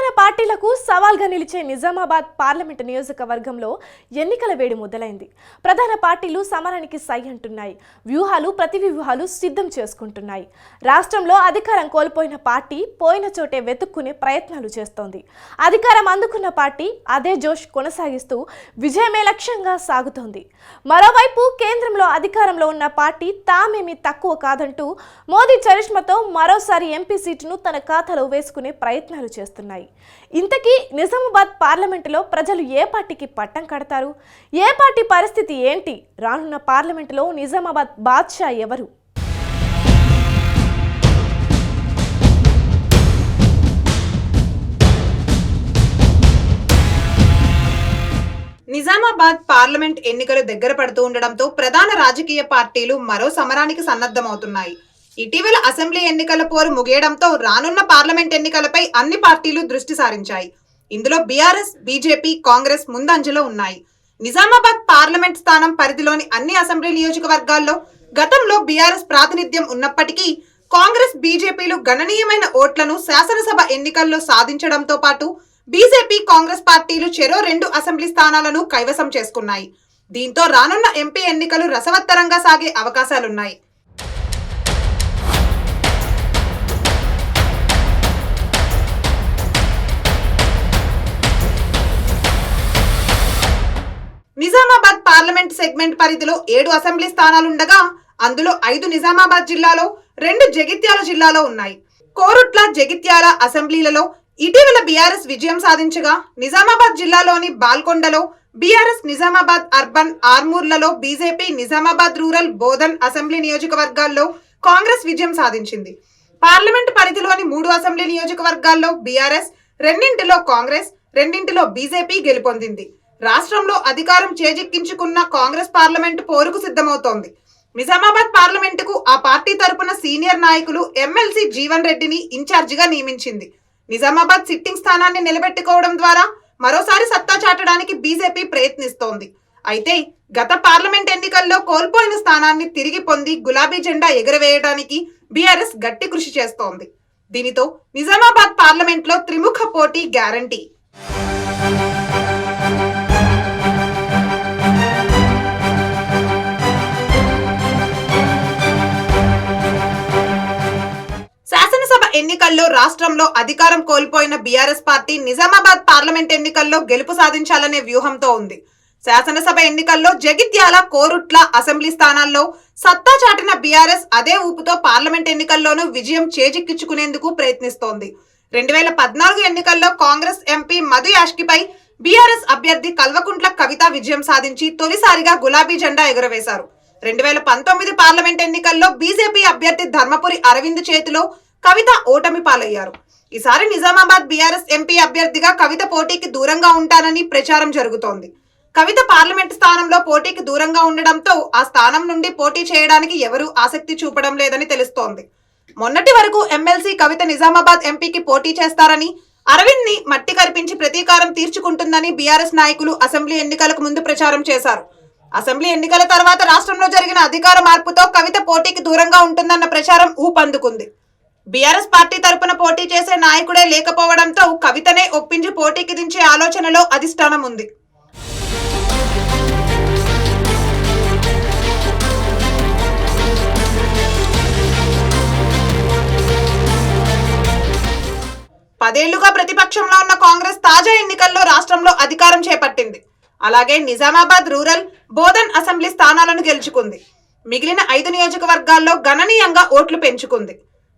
ప్రధాన పార్టీలకు సవాల్గా నిలిచే నిజామాబాద్ పార్లమెంటు నియోజకవర్గంలో ఎన్నికల వేడి మొదలైంది. ప్రధాన పార్టీలు సమరానికి సై అంటున్నాయి. వ్యూహాలు ప్రతి వ్యూహాలు సిద్ధం చేసుకుంటున్నాయి. రాష్ట్రంలో అధికారం కోల్పోయిన పార్టీ పోయిన చోటే వెతుక్కునే ప్రయత్నాలు చేస్తోంది. అధికారం అందుకున్న పార్టీ అదే జోష్ కొనసాగిస్తూ విజయమే లక్ష్యంగా సాగుతోంది. మరోవైపు కేంద్రంలో అధికారంలో ఉన్న పార్టీ తామేమీ తక్కువ కాదంటూ మోదీ చరిష్మతో మరోసారి ఎంపీ సీటును తన ఖాతాలో వేసుకునే ప్రయత్నాలు చేస్తున్నాయి. ఇంతకీ నిజామాబాద్ పార్లమెంటులో ప్రజలు ఏ పార్టీకి పట్టం కడతారు? ఏ పార్టీ పరిస్థితి ఏంటి? రానున్న పార్లమెంటులో నిజామాబాద్ బాద్షా ఎవరు? నిజామాబాద్ పార్లమెంట్ ఎన్నికలు దగ్గర పడుతూ ఉండడంతో ప్రధాన రాజకీయ పార్టీలు మరో సమరానికి సన్నద్ధమవుతున్నాయి. ఇటీవల అసెంబ్లీ ఎన్నికల పోరు ముగియడంతో రానున్న పార్లమెంట్ ఎన్నికలపై అన్ని పార్టీలు దృష్టి సారించాయి. ఇందులో బీఆర్ఎస్ బీజేపీ కాంగ్రెస్ ముందంజలో ఉన్నాయి. నిజామాబాద్ పార్లమెంట్ స్థానం పరిధిలోని అన్ని అసెంబ్లీ నియోజకవర్గాల్లో గతంలో బీఆర్ఎస్ ప్రాతినిధ్యం ఉన్నప్పటికీ కాంగ్రెస్ బీజేపీలు గణనీయమైన ఓట్లను శాసనసభ ఎన్నికల్లో సాధించడంతో పాటు బీజేపీ కాంగ్రెస్ పార్టీలు చెరో రెండు అసెంబ్లీ స్థానాలను కైవసం చేసుకున్నాయి. దీంతో రానున్న ఎంపీ ఎన్నికలు రసవత్తరంగా సాగే అవకాశాలున్నాయి. సెగ్మెంట్ పరిధిలో ఏడు అసెంబ్లీ స్థానాలుండగా అందులో ఐదు నిజామాబాద్ జిల్లాలో రెండు జగిత్యాల జిల్లాలో ఉన్నాయి. కోరుట్ల జగిత్యాల అసెంబ్లీలలో ఇటీవల బీఆర్ఎస్ విజయం సాధించగా నిజామాబాద్ జిల్లాలోని బాల్కొండలో BRS Nizamabad urban ఆర్మూర్లలో BJP Nizamabad rural Bodhan assembly నియోజకవర్గాల్లో కాంగ్రెస్ విజయం సాధించింది. పార్లమెంట్ పరిధిలోని మూడు అసెంబ్లీ నియోజకవర్గాల్లో బీఆర్ఎస్ రెండింటిలో కాంగ్రెస్ రెండింటిలో బీజేపీ గెలుపొందింది. రాష్ట్రంలో అధికారం చేజిక్కించుకున్న కాంగ్రెస్ పార్లమెంటు పోరుకు సిద్ధమవుతోంది. నిజామాబాద్ పార్లమెంటుకు ఆ పార్టీ తరపున సీనియర్ నాయకులు ఎమ్మెల్సీ జీవన్ రెడ్డిని ఇన్ఛార్జిగా నియమించింది. నిజామాబాద్ సిట్టింగ్ స్థానాన్ని నిలబెట్టుకోవడం ద్వారా మరోసారి సత్తా చాటడానికి బీజేపీ ప్రయత్నిస్తోంది. అయితే గత పార్లమెంట్ ఎన్నికల్లో కోల్పోయిన స్థానాన్ని తిరిగి పొంది గులాబీ జెండా ఎగురవేయడానికి బీఆర్ఎస్ గట్టి కృషి చేస్తోంది. దీనితో నిజామాబాద్ పార్లమెంట్లో త్రిముఖ పోటీ గ్యారంటీ. ఎన్నికల్లో రాష్ట్రంలో అధికారం కోల్పోయిన బీఆర్ఎస్ పార్టీ నిజామాబాద్ పార్లమెంట్ ఎన్నికల్లో గెలుపు సాధించాలనే వ్యూహంతో ఉంది. శాసనసభ ఎన్నికల్లో జగిత్యాల కోరుట్ల అసెంబ్లీ స్థానాల్లో సత్తా చాటిన బీఆర్ఎస్ అదే ఊపుతో పార్లమెంట్ ఎన్నికల్లోనూ విజయం చేజిక్కించుకునేందుకు ప్రయత్నిస్తోంది. రెండు వేల పద్నాలుగు ఎన్నికల్లో కాంగ్రెస్ ఎంపీ మధు యాష్కిపై బీఆర్ఎస్ అభ్యర్థి కల్వకుంట్ల కవిత విజయం సాధించి తొలిసారిగా గులాబీ జెండా ఎగురవేశారు. రెండు వేల పంతొమ్మిది పార్లమెంట్ ఎన్నికల్లో బీజేపీ అభ్యర్థి ధర్మపురి అరవింద్ చేతిలో కవిత ఓటమి పాలయ్యారు. ఈసారి నిజామాబాద్ బీఆర్ఎస్ ఎంపీ అభ్యర్థిగా కవిత పోటీకి దూరంగా ఉంటానని ప్రచారం జరుగుతోంది. కవిత పార్లమెంట్ స్థానంలో పోటీకి దూరంగా ఉండడంతో ఆ స్థానం నుండి పోటీ చేయడానికి ఎవరూ ఆసక్తి చూపడం లేదని తెలుస్తోంది. మొన్నటి వరకు ఎమ్మెల్సీ కవిత నిజామాబాద్ ఎంపీకి పోటీ చేస్తారని అరవింద్ని మట్టి కరిపించి ప్రతీకారం తీర్చుకుంటుందని బీఆర్ఎస్ నాయకులు అసెంబ్లీ ఎన్నికలకు ముందు ప్రచారం చేశారు. అసెంబ్లీ ఎన్నికల తర్వాత రాష్ట్రంలో జరిగిన అధికార మార్పుతో కవిత పోటీకి దూరంగా ఉంటుందన్న ప్రచారం ఊపందుకుంది. బీఆర్ఎస్ పార్టీ తరపున పోటీ చేసే నాయకుడే లేకపోవడంతో కవితనే ఒప్పించి పోటీకి దించే ఆలోచనలో అధిష్టానం ఉంది పదేళ్ళుగా ప్రతిపక్షంలో ఉన్న కాంగ్రెస్ తాజా ఎన్నికల్లో రాష్ట్రంలో అధికారం చేపట్టింది. అలాగే నిజామాబాద్ రూరల్ బోధన్ అసెంబ్లీ స్థానాలను గెలుచుకుంది. మిగిలిన ఐదు నియోజకవర్గాల్లో గణనీయంగా ఓట్లు పెంచుకుంది.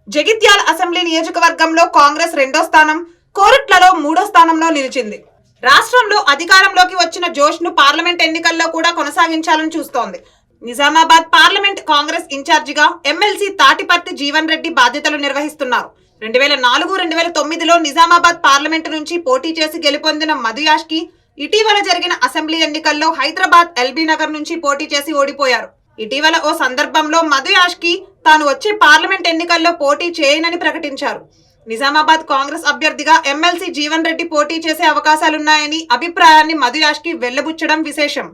జగిత్యాల అసెంబ్లీ నియోజకవర్గంలో కాంగ్రెస్ రెండో స్థానం కోరుట్లలో మూడో స్థానంలో నిలిచింది. రాష్ట్రంలో అధికారంలోకి వచ్చిన జోష్ను పార్లమెంట్ ఎన్నికల్లో కూడా కొనసాగించాలని చూస్తోంది. నిజామాబాద్ పార్లమెంట్ కాంగ్రెస్ ఇన్ఛార్జిగా ఎమ్మెల్సీ తాటిపర్తి జీవన్ రెడ్డి బాధ్యతలు నిర్వహిస్తున్నారు. రెండు వేల నాలుగు రెండు వేల తొమ్మిదిలో నిజామాబాద్ పార్లమెంటు నుంచి పోటీ చేసి గెలుపొందిన మధుయాష్కి ఇటీవల జరిగిన అసెంబ్లీ ఎన్నికల్లో హైదరాబాద్ ఎల్బీ నగర్ నుంచి పోటీ చేసి ఓడిపోయారు. ఇటీవల ఓ సందర్భంలో మధుయాష్కి తాను వచ్చే పార్లమెంట్ ఎన్నికల్లో పోటీ చేయనని ప్రకటించారు. నిజామాబాద్ కాంగ్రెస్ అభ్యర్థిగా ఎమ్మెల్సీ జీవన్ రెడ్డి పోటీ చేసే అవకాశాలున్నాయని అభిప్రాయాన్ని మధు వెళ్ళబుచ్చడం విశేషం.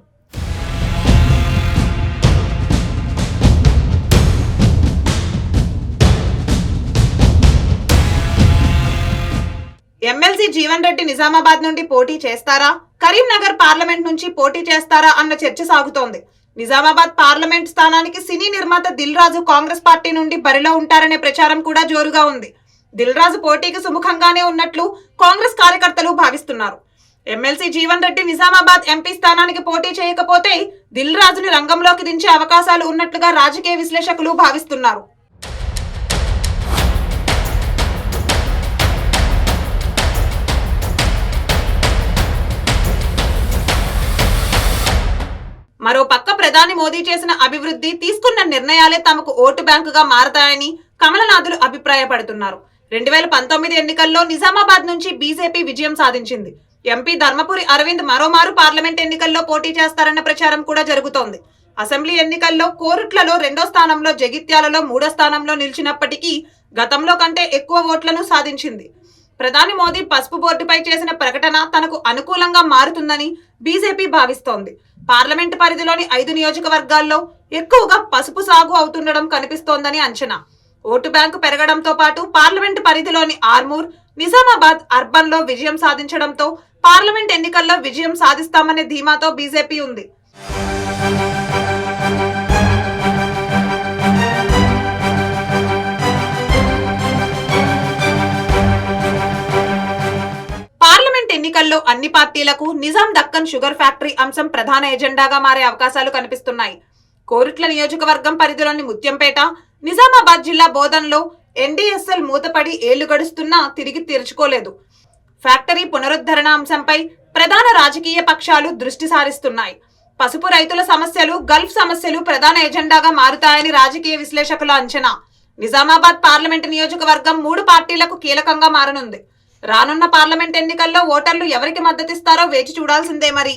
ఎమ్మెల్సీ జీవన్ రెడ్డి నిజామాబాద్ నుండి పోటీ చేస్తారా? కరీంనగర్ పార్లమెంట్ నుంచి పోటీ చేస్తారా? అన్న చర్చ సాగుతోంది. నిజామాబాద్ పార్లమెంట్ స్థానానికి సినీ నిర్మాత దిల్ రాజు కాంగ్రెస్ పార్టీ నుండి బరిలో ఉంటారనే ప్రచారం కూడా జోరుగా ఉంది. దిల్ రాజు పోటీకి సుముఖంగానే ఉన్నట్లు కాంగ్రెస్ కార్యకర్తలు భావిస్తున్నారు. ఎమ్మెల్సీ జీవన్ రెడ్డి నిజామాబాద్ ఎంపీ స్థానానికి పోటీ చేయకపోతే దిల్ రాజుని రంగంలోకి దించే అవకాశాలు ఉన్నట్లుగా రాజకీయ విశ్లేషకులు భావిస్తున్నారు. మరో ప్రధాని మోదీ చేసిన అభివృద్ధి తీసుకున్న నిర్ణయాలే తమకు ఓటు బ్యాంకుగా మారతాయని కమలనాథులు అభిప్రాయపడుతున్నారు. రెండు వేల పంతొమ్మిది ఎన్నికల్లో నిజామాబాద్ నుంచి బీజేపీ విజయం సాధించింది. ఎంపీ ధర్మపురి అరవింద్ మరోమారు పార్లమెంట్ ఎన్నికల్లో పోటీ చేస్తారన్న ప్రచారం కూడా జరుగుతోంది. అసెంబ్లీ ఎన్నికల్లో కోరుట్లలో రెండో స్థానంలో జగిత్యాలలో మూడో స్థానంలో నిలిచినప్పటికీ గతంలో కంటే ఎక్కువ ఓట్లను సాధించింది. ప్రధాని మోదీ పసుపు బోర్డుపై చేసిన ప్రకటన తనకు అనుకూలంగా మారుతుందని బీజేపీ భావిస్తోంది. పార్లమెంట్ పరిధిలోని ఐదు నియోజకవర్గాల్లో ఎక్కువగా పసుపు సాగు అవుతుండడం కనిపిస్తోందని అంచనా. ఓటు బ్యాంకు పెరగడంతో పాటు పార్లమెంట్ పరిధిలోని ఆర్మూర్ నిజామాబాద్ అర్బన్లో విజయం సాధించడంతో పార్లమెంట్ ఎన్నికల్లో విజయం సాధిస్తామనే ధీమాతో బీజేపీ ఉంది. అన్ని పార్టీలకు నిజాం దక్కన్ షుగర్ ఫ్యాక్టరీ అంశం ప్రధాన ఎజెండాగా మారే అవకాశాలు కనిపిస్తున్నాయి. కోరుట్ల నియోజకవర్గం పరిధిలోని ముత్యంపేట నిజామాబాద్ జిల్లా బోధన్లో ఎన్డీఎస్ఎల్ మూతపడి ఏళ్ళు గడుస్తున్నా తిరిగి తెరుచుకోలేదు. ఫ్యాక్టరీ పునరుద్ధరణ అంశంపై ప్రధాన రాజకీయ పక్షాలు దృష్టి సారిస్తున్నాయి. పసుపు రైతుల సమస్యలు గల్ఫ్ సమస్యలు ప్రధాన ఎజెండాగా మారుతాయని రాజకీయ విశ్లేషకుల అంచనా. నిజామాబాద్ పార్లమెంట్ నియోజకవర్గం మూడు పార్టీలకు కీలకంగా మారనుంది. రానున్న పార్లమెంట్ ఎన్నికల్లో ఓటర్లు ఎవరికి మద్దతిస్తారో వేచి చూడాల్సిందే మరి.